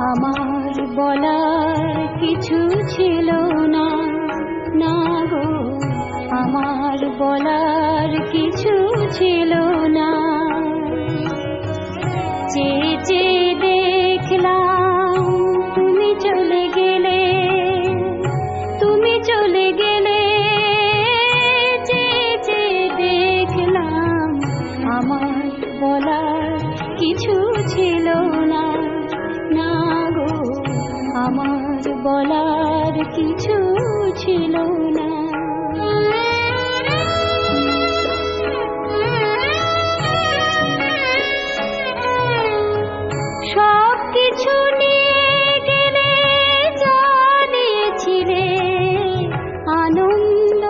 আমার বলার কিছু ছিল না। না গো আমার বলার কিছু বলার কিছু ছিল না। না গো, আমার বলার কিছু ছিল না। সব কিছু নিয়ে গেলে জানিয়েছিলে আনন্দ,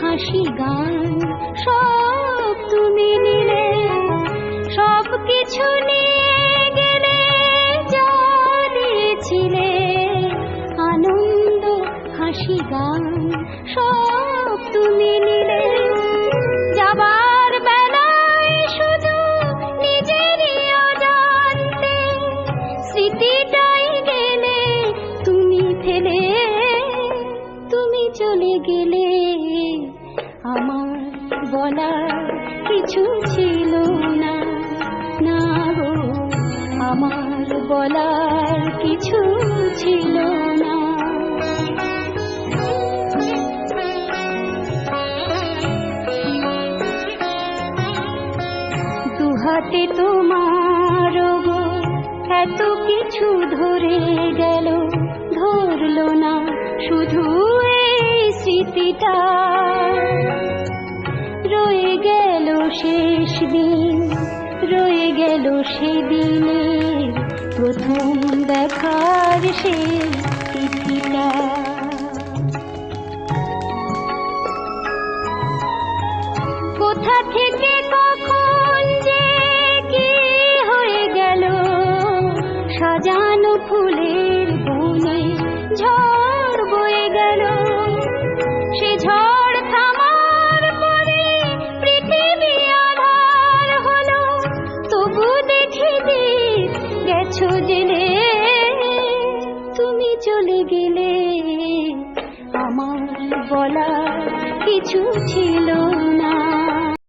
হাসি, গান। বলার কিছু ছিল না। না গো, আমার বলার কিছু ছিল না। দুহাতে তোমার গো এত কিছু ধরে গেল, ধরলো না। শুধু এই স্মৃতিটা শেষ দিন রয়ে গেল সেদিনের প্রথম দেখার সে তিথিটা। কোথা থেকে কখন যে কি হয়ে গেল সাজানো গেছো জেনে তুমি চলে গেলে। আমার বলার কিছু ছিল না।